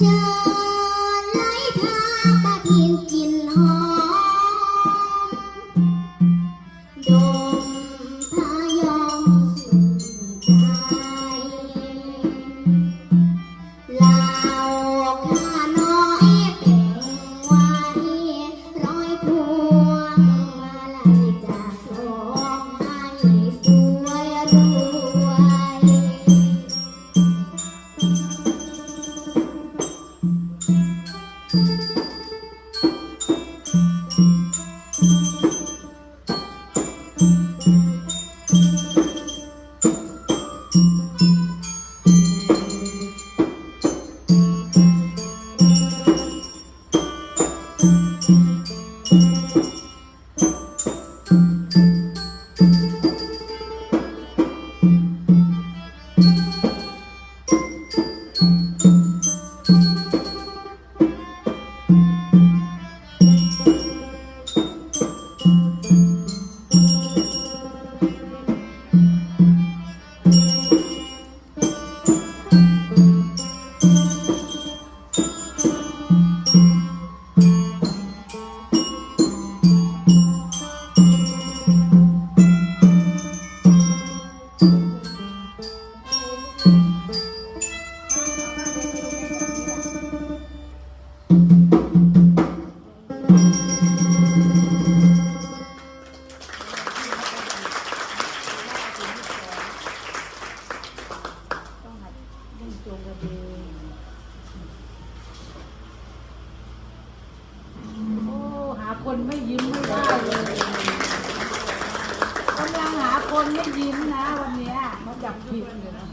เคนไม่ยิ้มไม่ได้เลยกำลังหาคนไม่ยิ้มนะ วันเนี้ยมาจับผิดเลยนะ